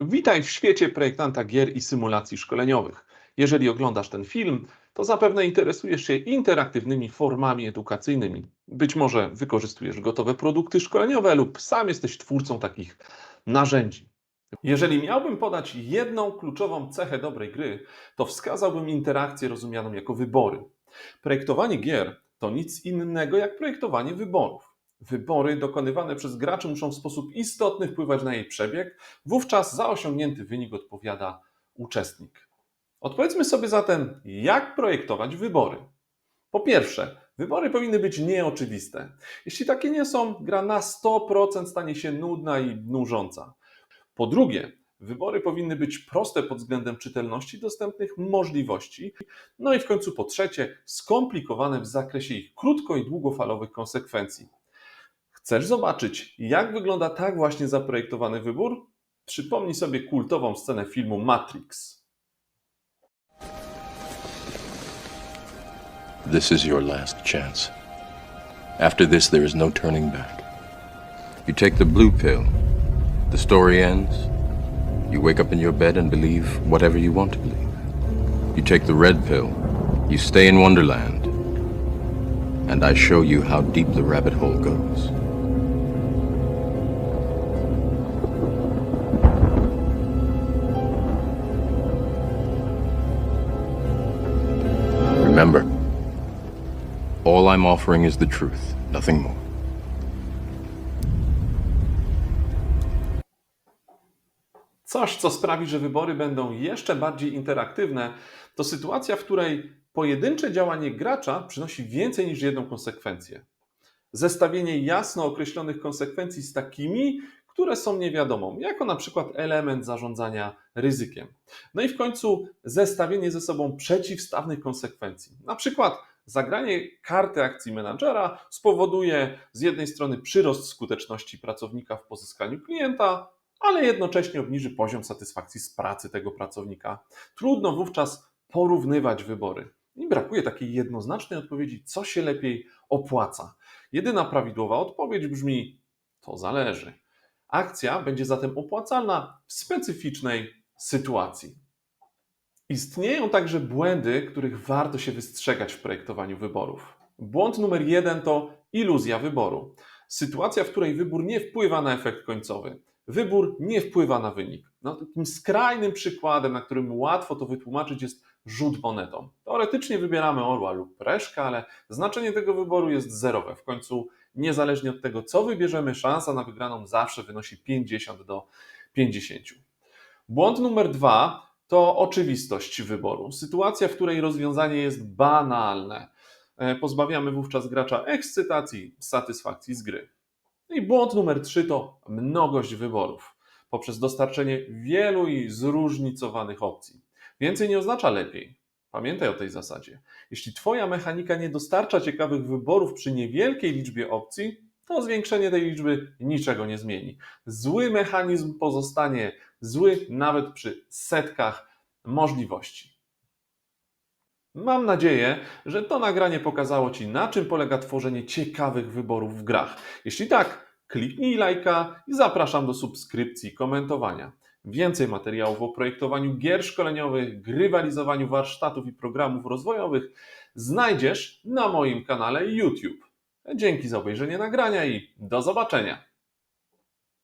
Witaj w świecie projektanta gier i symulacji szkoleniowych. Jeżeli oglądasz ten film, to zapewne interesujesz się interaktywnymi formami edukacyjnymi. Być może wykorzystujesz gotowe produkty szkoleniowe lub sam jesteś twórcą takich narzędzi. Jeżeli miałbym podać jedną kluczową cechę dobrej gry, to wskazałbym interakcję rozumianą jako wybory. Projektowanie gier to nic innego jak projektowanie wyborów. Wybory dokonywane przez graczy muszą w sposób istotny wpływać na jej przebieg, wówczas za osiągnięty wynik odpowiada uczestnik. Odpowiedzmy sobie zatem, jak projektować wybory. Po pierwsze, wybory powinny być nieoczywiste. Jeśli takie nie są, gra na 100% stanie się nudna i nużąca. Po drugie, wybory powinny być proste pod względem czytelności dostępnych możliwości. No i w końcu po trzecie, skomplikowane w zakresie ich krótko i długofalowych konsekwencji. Chcesz zobaczyć, jak wygląda tak właśnie zaprojektowany wybór? Przypomnij sobie kultową scenę filmu Matrix. This is your last chance. After this, there is no turning back. You take the blue pill, the story ends. You wake up in your bed and believe whatever you want to believe. You take the red pill, you stay in Wonderland, and I show you how deep the rabbit hole goes. Remember, all I'm offering is the truth, nothing more. Coś, co sprawi, że wybory będą jeszcze bardziej interaktywne, to sytuacja, w której pojedyncze działanie gracza przynosi więcej niż jedną konsekwencję. Zestawienie jasno określonych konsekwencji z takimi, które są niewiadomą, jako na przykład element zarządzania ryzykiem. No i w końcu zestawienie ze sobą przeciwstawnych konsekwencji. Na przykład zagranie karty akcji menadżera spowoduje z jednej strony przyrost skuteczności pracownika w pozyskaniu klienta, ale jednocześnie obniży poziom satysfakcji z pracy tego pracownika. Trudno wówczas porównywać wybory. I brakuje takiej jednoznacznej odpowiedzi, co się lepiej opłaca. Jedyna prawidłowa odpowiedź brzmi: to zależy. Akcja będzie zatem opłacalna w specyficznej sytuacji. Istnieją także błędy, których warto się wystrzegać w projektowaniu wyborów. Błąd numer jeden to iluzja wyboru. Sytuacja, w której wybór nie wpływa na efekt końcowy. Wybór nie wpływa na wynik. No, takim skrajnym przykładem, na którym łatwo to wytłumaczyć, jest rzut monetą. Teoretycznie wybieramy orła lub reszkę, ale znaczenie tego wyboru jest zerowe. W końcu, niezależnie od tego, co wybierzemy, szansa na wygraną zawsze wynosi 50 do 50. Błąd numer dwa to oczywistość wyboru. Sytuacja, w której rozwiązanie jest banalne. E, Pozbawiamy wówczas gracza ekscytacji, satysfakcji z gry. I błąd numer trzy to mnogość wyborów poprzez dostarczenie wielu i zróżnicowanych opcji. Więcej nie oznacza lepiej. Pamiętaj o tej zasadzie. Jeśli Twoja mechanika nie dostarcza ciekawych wyborów przy niewielkiej liczbie opcji, to zwiększenie tej liczby niczego nie zmieni. Zły mechanizm pozostanie zły nawet przy setkach możliwości. Mam nadzieję, że to nagranie pokazało Ci, na czym polega tworzenie ciekawych wyborów w grach. Jeśli tak, kliknij lajka i zapraszam do subskrypcji i komentowania. Więcej materiałów o projektowaniu gier szkoleniowych, grywalizowaniu warsztatów i programów rozwojowych znajdziesz na moim kanale YouTube. Dzięki za obejrzenie nagrania i do zobaczenia.